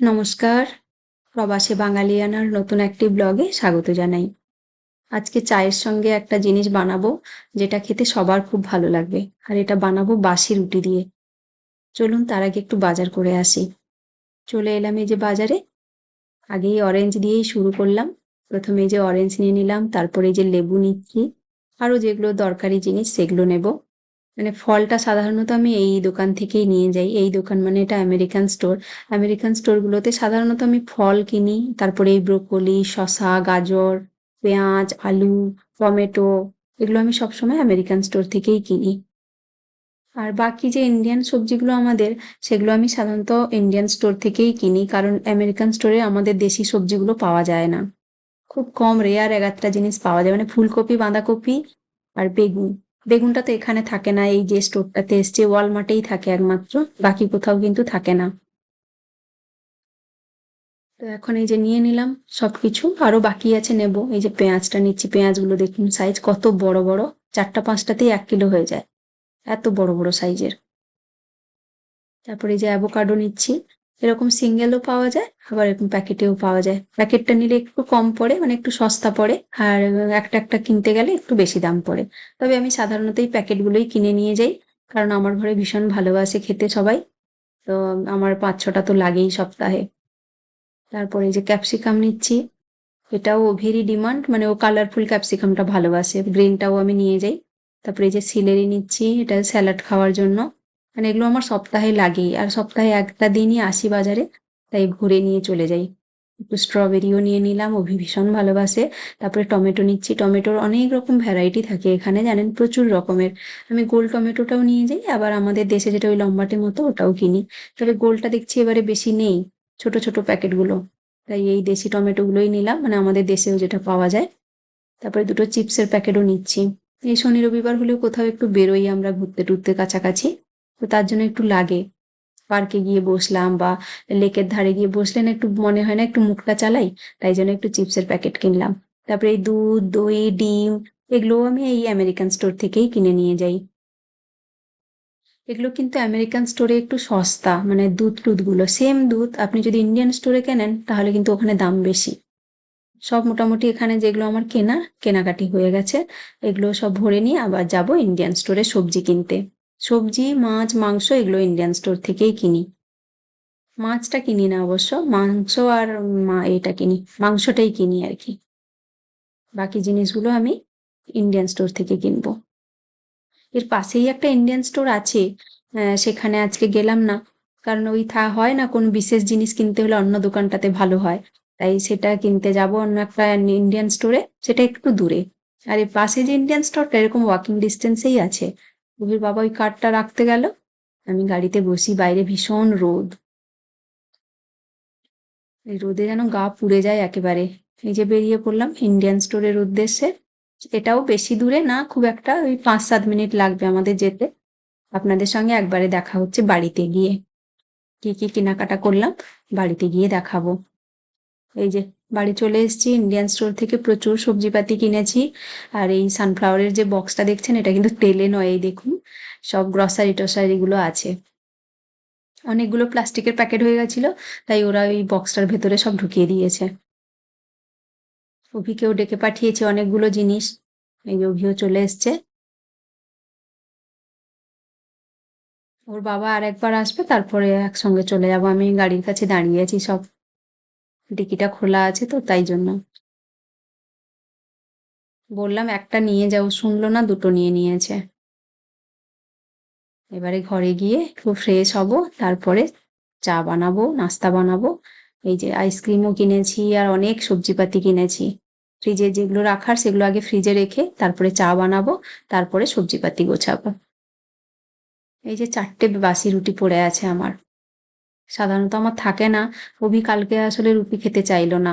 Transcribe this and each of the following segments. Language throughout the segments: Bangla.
নমস্কার। প্রবাসী বাঙালিয়ানার নতুন একটি ব্লগে স্বাগত জানাই। আজকে চায়ের সঙ্গে একটা জিনিস বানাবো, যেটা খেতে সবার খুব ভালো লাগবে, আর এটা বানাবো বাসি রুটি দিয়ে। চলুন তার আগে একটু বাজার করে আসি। চলে এলাম এই যে বাজারে। আগেই অরেঞ্জ দিয়েই শুরু করলাম। প্রথমে যে অরেঞ্জ নিয়ে নিলাম, তারপরে যে লেবু নিচ্ছি, আরও যেগুলো দরকারি জিনিস সেগুলো নেব। মানে ফলটা সাধারণত আমি এই দোকান থেকেই নিয়ে যাই। এই দোকান মানে এটা আমেরিকান স্টোর আমেরিকান স্টোরগুলোতে সাধারণত আমি ফল কিনি, তারপরে এই ব্রোকলি, শসা, গাজর, পেঁয়াজ, আলু, টমেটো, এগুলো আমি সবসময় আমেরিকান স্টোর থেকেই কিনি। আর বাকি যে ইন্ডিয়ান সবজিগুলো আমাদের, সেগুলো আমি সাধারণত ইন্ডিয়ান স্টোর থেকেই কিনি, কারণ আমেরিকান স্টোরে আমাদের দেশি সবজিগুলো পাওয়া যায় না। খুব কম রেয়ার এক জিনিস পাওয়া যায় মানে ফুলকপি, বাঁধাকপি আর বেগুন। বেগুনটা তো এখানে থাকে না, এই যে স্টোরটাতে এসছে, ওয়ালমার্টেই থাকে একমাত্র, বাকি কোথাও কিন্তু থাকে না। তো এখন এই যে নিয়ে নিলাম সব কিছু আরও বাকি আছে নেব, এই যে পেঁয়াজটা নিচ্ছি, পেঁয়াজগুলো দেখুন সাইজ কত বড় বড়, চারটা পাঁচটাতেই এক কিলো হয়ে যায়, এত বড় বড় সাইজের তারপরে এই যে অ্যাভোকাডো নিচ্ছি এরকম সিঙ্গেলও পাওয়া যায়, আবার এরকম প্যাকেটেও পাওয়া যায়। প্যাকেটটা নিলে একটু কম পড়ে মানে একটু সস্তা পড়ে, আর একটা একটা কিনতে গেলে একটু বেশি দাম পড়ে। তবে আমি সাধারণত এই প্যাকেটগুলোই কিনে নিয়ে যাই, কারণ আমার ঘরে ভীষণ ভালোবাসে খেতে সবাই। তো আমার পাঁচ ছটা তো লাগেই সপ্তাহে। তারপরে যে ক্যাপসিকাম নিচ্ছি, এটাও ভেরি ডিমান্ড মানে ও কালারফুল ক্যাপসিকামটা ভালোবাসে। গ্রিনটাও আমি নিয়ে যাই। তারপরে এই যে সিলেরি নিচ্ছি, এটা স্যালাড খাওয়ার জন্য। মানে এগুলো আমার সপ্তাহে লাগেই। আর সপ্তাহে একটা দিনই আসি বাজারে, তাই ঘুরে নিয়ে চলে যাই। একটু স্ট্রবেরিও নিয়ে নিলাম ও ভীষণ ভালোবাসে। তারপরে টমেটো নিচ্ছি। টমেটোর অনেক রকম ভ্যারাইটি থাকে এখানে, জানেন? প্রচুর রকমের। আমি গোল টমেটোটাও নিয়ে যাই, আবার আমাদের দেশে যেটা ওই লম্বাটে মতো ওটাও কিনি। তবে গোলটা দেখছি এবারে বেশি নেই, ছোট ছোট প্যাকেটগুলো। তাই এই দেশি টমেটোগুলোই নিলাম মানে আমাদের দেশেও যেটা পাওয়া যায়। তারপরে দুটো চিপসের প্যাকেটও নিচ্ছি। এই শনি রবিবার হলেও কোথাও একটু বেরোই আমরা ঘুরতে টুরতে কাছাকাছি। তো তার জন্য একটু লাগে। পার্কে গিয়ে বসলাম বা লেকের ধারে গিয়ে বসলে না একটু মনে হয় না একটু মুখটা চালাই, তাই জন্য একটু চিপসের প্যাকেট কিনলাম। তারপরে এই দুধ, দই, ডিম, এগুলোও আমি এই আমেরিকান স্টোর থেকেই কিনে নিয়ে যাই। এগুলো কিন্তু আমেরিকান স্টোরে একটু সস্তা মানে দুধ টুধগুলো। সেম দুধ আপনি যদি ইন্ডিয়ান স্টোরে কেনেন, তাহলে কিন্তু ওখানে দাম বেশি। সব মোটামুটি এখানে যেগুলো আমার কেনা, কেনাকাটি হয়ে গেছে, এগুলো সব ভরে নিয়ে আবার যাব ইন্ডিয়ান স্টোরে সবজি কিনতে। সবজি, মাছ, মাংস এগুলো ইন্ডিয়ান স্টোর থেকেই কিনি। মাছটা কিনি না অবশ্য, মাংস আর এটা কিনি, মাংসটাই কিনি আর কি বাকি জিনিসগুলো আমি ইন্ডিয়ান স্টোর থেকে কিনবো। এর পাশেই একটা ইন্ডিয়ান স্টোর আছে সেখানে আজকে গেলাম না, কারণ ওই থা, হয় না কোন বিশেষ জিনিস কিনতে হলে অন্য দোকানটাতে ভালো হয়। তাই সেটা কিনতে যাব অন্য একটা ইন্ডিয়ান স্টোরে সেটা একটু দূরে। আর এর পাশে যে ইন্ডিয়ান স্টোরটা এরকম ওয়াকিং ডিস্টেন্সেই আছে রবির বাবা ওই কার্ডটা রাখতে গেল। আমি গাড়িতে বসি, বাইরে ভীষণ রোদ। এই রোদে যেন গা পুড়ে যায় একেবারে। এই যে বেরিয়ে পড়লাম ইন্ডিয়ান স্টোরের উদ্দেশ্যে। এটাও বেশি দূরে না, খুব একটা ওই পাঁচ সাত মিনিট লাগবে আমাদের যেতে। আপনাদের সঙ্গে একবারে দেখা হচ্ছে বাড়িতে গিয়ে। কি কি কেনাকাটা করলাম, বাড়িতে গিয়ে দেখাবো। এই যে বাড়ি চলে এসেছি ইন্ডিয়ান স্টোর থেকে প্রচুর সবজিপাতি কিনেছি। আর এই সানফ্লাওয়ারের যে বক্সটা দেখছেন, এটা কিন্তু তেলে নয়, এই দেখুন। সব গ্রসারি টসারিগুলো আছে। অনেকগুলো প্লাস্টিকের প্যাকেট হয়ে গেছিল, তাই ওরা ওই বক্সটার ভেতরে সব ঢুকিয়ে দিয়েছে। অভিকেও ডেকে পাঠিয়েছে অনেকগুলো জিনিস। এই অভিও চলে এসছে। ওর বাবা আর একবার আসবে, তারপরে একসঙ্গে চলে যাব। আমি গাড়ির কাছে দাঁড়িয়ে আছি সব। ডিকিটা খোলা আছে তো, তাই জন্য। বললাম একটা নিয়ে যাও, শুনলো না, দুটো নিয়ে নিয়েছে। এবারে ঘরে গিয়ে একটু ফ্রেশ হব, তারপরে চা বানাবো, নাস্তা বানাবো। এই যে আইসক্রিমও কিনেছি আর অনেক সবজিপাতি কিনেছি। ফ্রিজে যেগুলো রাখার সেগুলো আগে ফ্রিজে রেখে তারপরে চা বানাবো, তারপরে সবজিপাতি গোছাবো। এই যে চারটে বাসি রুটি পড়ে আছে আমার। সাধারণত আমার থাকে না। অভি কালকে আসলে রুটি খেতে চাইলো না।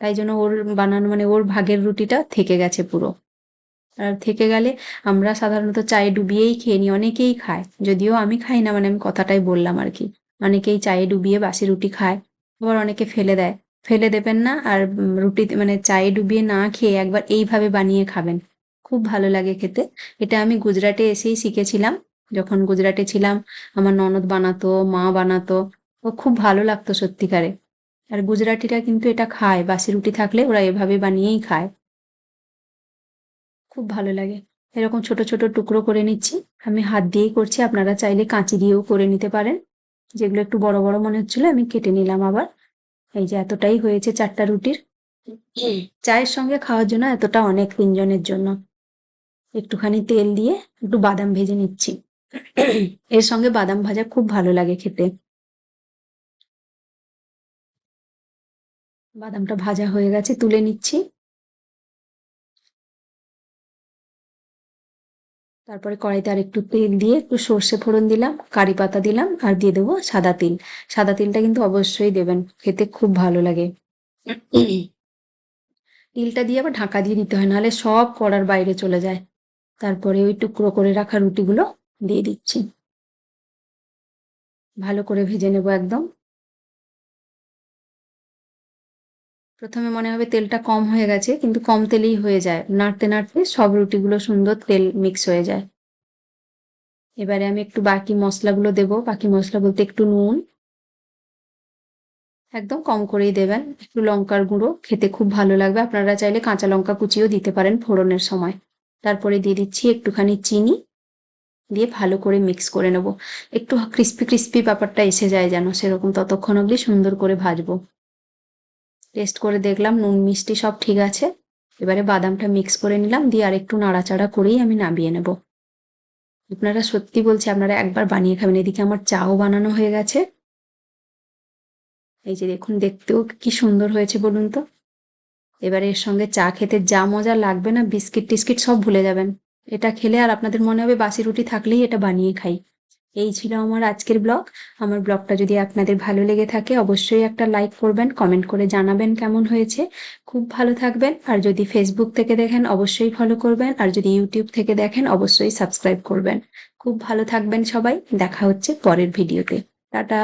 তাই জন্য ওর বানানো মানে ওর ভাগের রুটিটা থেকে গেছে পুরো। আর থেকে গেলে আমরা সাধারণত চায়ে ডুবিয়েই খেয়ে নিই, অনেকেই খায়। যদিও আমি খাই না মানে আমি কথাটাই বললাম আর কি। অনেকেই চায়ে ডুবিয়ে বাসি রুটি খায়, আবার অনেকে ফেলে দেয়। ফেলে দেবেন না আর রুটি মানে চায়ে ডুবিয়ে না খেয়ে একবার এইভাবে বানিয়ে খাবেন। খুব ভালো লাগে খেতে। এটা আমি গুজরাটে এসেই শিখেছিলাম। যখন গুজরাটে ছিলাম, আমার ননদ বানাতো, মা বানাতো। ও খুব ভালো লাগতো সত্যিকারে। আর গুজরাটিরা কিন্তু এটা খায়, বাসি রুটি থাকলে ওরা এভাবে বানিয়েই খায়। খুব ভালো লাগে। এরকম ছোট ছোট টুকরো করে নিচ্ছি। আমি হাত দিয়েই করছি, আপনারা চাইলে কাঁচি দিয়েও করে নিতে পারেন। যেগুলো একটু বড় বড় মনে হচ্ছিল, আমি কেটে নিলাম আবার। এই যে এতটাই হয়েছে চারটা রুটির। চায়ের সঙ্গে খাওয়ার জন্য এতটা অনেক তিনজনের জন্য। একটুখানি তেল দিয়ে একটু বাদাম ভেজে নিচ্ছি। এর সঙ্গে বাদাম ভাজা খুব ভালো লাগে খেতে। বাদামটা ভাজা হয়ে গেছে, তুলে নিচ্ছি। তারপরে কড়াইতে আর একটু তেল দিয়ে একটু সর্ষে ফোড়ন দিলাম, কারি পাতা দিলাম আর দিয়ে দেবো সাদা তিল। সাদা তিলটা কিন্তু অবশ্যই দেবেন, খেতে খুব ভালো লাগে। তিলটা দিয়ে আবার ঢাকা দিয়ে দিতে হয়, নাহলে সব কড়ার বাইরে চলে যায়। তারপরে ওই টুকরো করে রাখা রুটিগুলো দিয়ে দিচ্ছি। ভালো করে ভেজে নেব একদম। প্রথমে মনে হবে তেলটা কম হয়ে গেছে, কিন্তু কম তেলেই হয়ে যায়। নাড়তে নাড়তে সব রুটিগুলো সুন্দর তেল মিক্স হয়ে যায়। এবারে আমি একটু বাকি মশলাগুলো দেব। বাকি মশলা বলতে একটু নুন, একদম কম করেই দেবেন। একটু লঙ্কার গুঁড়ো, খেতে খুব ভালো লাগবে। আপনারা চাইলে কাঁচা লঙ্কা কুচিও দিতে পারেন ফোড়নের সময়। তারপরে দিয়ে দিচ্ছি একটুখানি চিনি, দিয়ে ভালো করে মিক্স করে নেব। একটু ক্রিস্পি ক্রিস্পি ব্যাপারটা এসে যায় যেন, সেরকম ততক্ষণ অবধি সুন্দর করে ভাজবো। টেস্ট করে দেখলাম, নুন, মিষ্টি সব ঠিক আছে। এবারে বাদামটা মিক্স করে নিলাম, দিয়ে আর একটু নাড়াচাড়া করেই আমি নামিয়ে নেব। আপনারা সত্যি বলছি, আপনারা একবার বানিয়ে খাবেন। এদিকে আমার চাও বানানো হয়ে গেছে। এই যে দেখুন, দেখতেও কি সুন্দর হয়েছে বলুন তো। এবারে এর সঙ্গে চা খেতে যা মজা লাগবে না, বিস্কিট টিস্কিট সব ভুলে যাবেন। এটা খেলে আর আপনাদের মনে হবে বাসি রুটি থাকলেই এটা বানিয়ে খাই। এই ছিল আমার আজকের ব্লগ। আমার ব্লগটা যদি আপনাদের ভালো লেগে থাকে, অবশ্যই একটা লাইক করবেন, কমেন্ট করে জানাবেন কেমন হয়েছে। খুব ভালো থাকবেন। আর যদি ফেসবুক থেকে দেখেন, অবশ্যই ফলো করবেন। আর যদি ইউটিউব থেকে দেখেন, অবশ্যই সাবস্ক্রাইব করবেন। খুব ভালো থাকবেন সবাই। দেখা হচ্ছে পরের ভিডিওতে টাটা!